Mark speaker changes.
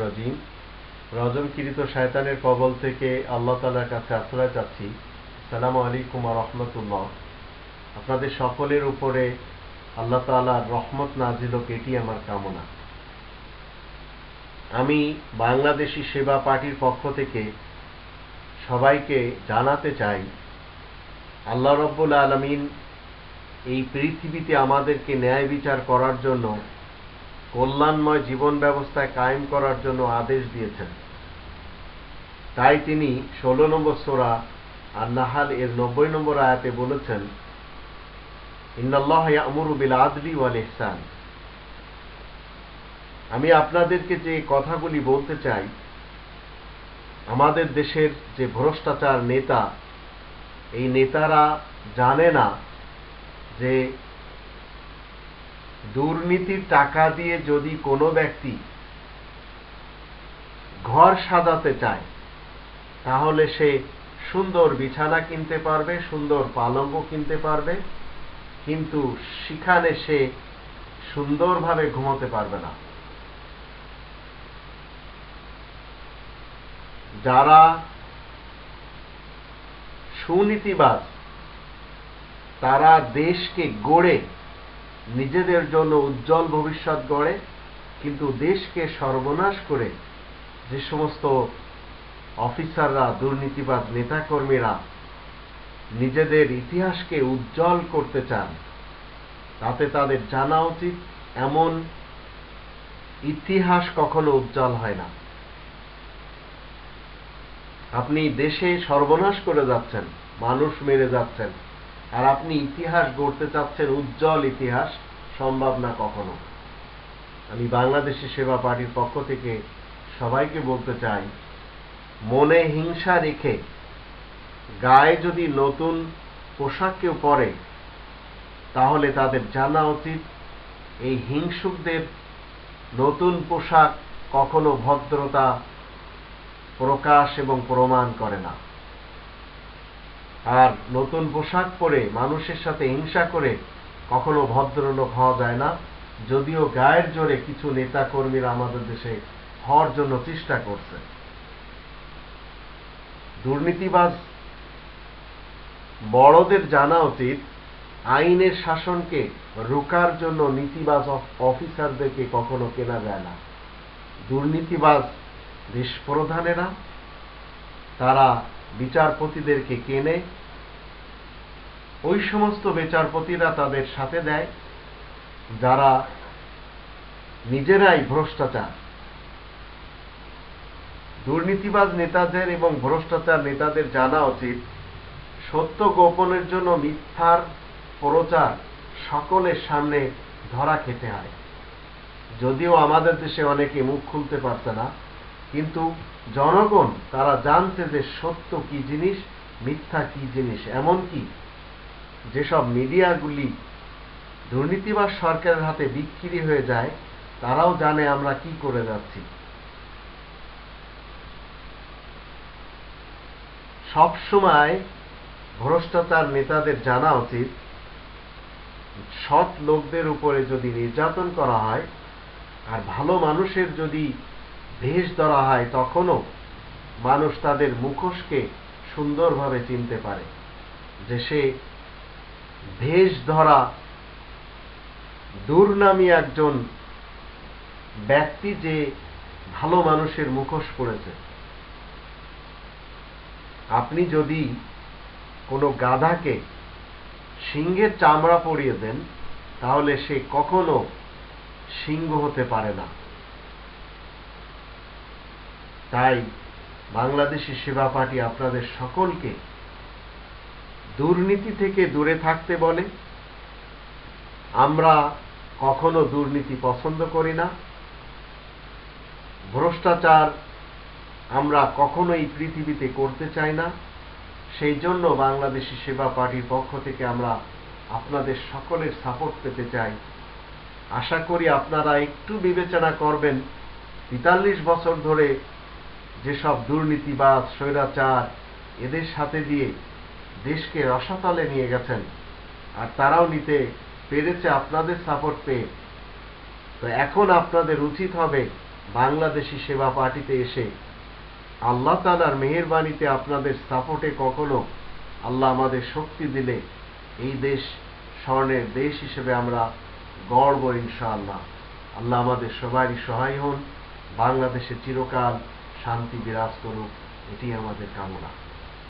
Speaker 1: রাজিম। শয়তানের কবল থেকে আল্লাহ তালার কাছে আশ্রয় চাচ্ছি। আলাইকুম রহমতুল্লাহ। আপনাদের সকলের উপরে আল্লাহ তালার রহমত নাজিল হোক, এটি আমার কামনা। আমি বাংলাদেশি সেবা পার্টির পক্ষ থেকে সবাইকে জানাতে চাই, আল্লাহ রব্বুল আলমিন এই পৃথিবীতে আমাদেরকে ন্যায় বিচার করার জন্য কল্যাণময় জীবন ব্যবস্থায় কায়েম করার জন্য আদেশ দিয়েছেন। তাই তিনি ষোলো নম্বর সোরা আর নাহাল এর নব্বই নম্বর আয়াতে বলেছেন বিল আদলি ওয়াল ইহসান। আমি আপনাদেরকে যে কথাগুলি বলতে চাই, আমাদের দেশের যে ভ্রষ্টাচার নেতা, এই নেতারা জানে না যে দুর্নীতির টাকা দিয়ে যদি কোনো ব্যক্তি ঘর সাজাতে চায়, তাহলে সে সুন্দর বিছানা কিনতে পারবে, সুন্দর পালঙ্গ কিনতে পারবে, কিন্তু সেখানে সে সুন্দরভাবে ঘুমোতে পারবে না। যারা সুনীতিবাজ, তারা দেশকে গড়ে নিজেদের জন্য উজ্জ্বল ভবিষ্যৎ গড়ে, কিন্তু দেশকে সর্বনাশ করে যে সমস্ত অফিসাররা দুর্নীতিবাদ নেতাকর্মীরা নিজেদের ইতিহাসকে উজ্জ্বল করতে চান, তাতে তাদের জানা উচিত এমন ইতিহাস কখনো উজ্জ্বল হয় না। আপনি দেশে সর্বনাশ করে যাচ্ছেন, মানুষ মেরে যাচ্ছেন। আর আপনি ইতিহাস গড়তে চাচ্ছেন উজ্জ্বল ইতিহাস, সম্ভব না কখনো। আমি বাংলাদেশি সেবা পার্টির পক্ষ থেকে সবাইকে বলতে চাই, মনে হিংসা রেখে গায়ে যদি নতুন পোশাক কেউ পরে, তাহলে তাদের জানা উচিত এই হিংসুকদের নতুন পোশাক কখনো ভদ্রতা প্রকাশ এবং প্রমাণ করে না। আর নতুন পোশাক পরে মানুষের সাথে হিংসা করে কখনো ভদ্রলোক হওয়া যায় না, যদিও গায়ের জোরে কিছু নেতা কর্মীরা আমাদের দেশে হওয়ার জন্য চেষ্টা করছে। দুর্নীতিবাজ বড়দের জানা উচিত, আইনের শাসনকে রোকার জন্য নীতিবাজ অফিসারদেরকে কখনো কেনা যায় না। দুর্নীতিবাজ দেশ প্রধানেরা তারা বিচারপতিদেরকে কেনে, ওই সমস্ত বিচারপতিরা তাদের সাথে দেয়, যারা নিজেরাই ভ্রষ্টাচার। দুর্নীতিবাজ নেতাদের এবং ভ্রষ্টাচার নেতাদের জানা উচিত, সত্য গোপনের জন্য মিথ্যার প্রচার সকলের সামনে ধরা খেতে হয়। যদিও আমাদের দেশে অনেকে মুখ খুলতে পারছে না। কিন্তু জনগণ, তারা জানছে যে সত্য কি জিনিস, মিথ্যা কি জিনিস এমনকি যেসব মিডিয়াগুলি দুর্নীতিবাজ সরকারের হাতে বিক্রি হয়ে যায়, তারাও জানে আমরা কি করে যাচ্ছি। সবসময় ভ্রষ্টাচার নেতাদের জানা উচিত, সৎ লোকদের উপরে যদি নির্যাতন করা হয়, আর ভালো মানুষের যদি ভেষ ধরা হয় তখনও মানুষ তাদের মুখোশকে সুন্দরভাবে চিনতে পারে যে সে ভেষ ধরা দুর্নামী একজন ব্যক্তি যে ভালো মানুষের মুখোশ পড়েছে। আপনি যদি কোনো গাধাকে সিংহের চামড়া পরিয়ে দেন, তাহলে সে কখনো সিংহ হতে পারে না। তাই বাংলাদেশি সেবা পার্টি আপনাদের সকলকে দুর্নীতি থেকে দূরে থাকতে বলে। আমরা কখনো দুর্নীতি পছন্দ করি না। ভ্রষ্টাচার আমরা কখনোই পৃথিবীতে করতে চাই না। সেই জন্য বাংলাদেশি সেবা পার্টির পক্ষ থেকে আমরা আপনাদের সকলের সাপোর্ট পেতে চাই। আশা করি আপনারা একটু বিবেচনা করবেন, তেতাল্লিশ বছর ধরে যেসব দুর্নীতিবাজ স্বৈরাচার এদের সাথে দিয়ে দেশকে রসাতলে নিয়ে গেছেন, আর তারাও নিতে পেরেছে আপনাদের সাপোর্ট পেয়ে। তো এখন আপনাদের উচিত হবে বাংলাদেশি সেবা পার্টিতে এসে আল্লাহ তালার মেহেরবানিতে আপনাদের সাপোর্টে কখনো আল্লাহ আমাদের শক্তি দিলে এই দেশ স্বর্ণের দেশ হিসেবে আমরা গর্ব ইনশাআল্লাহ। আল্লাহ আমাদের সবারই সহায় হন। বাংলাদেশে চিরকাল শান্তি বিরাজ করুক এটি আমাদের কামনা।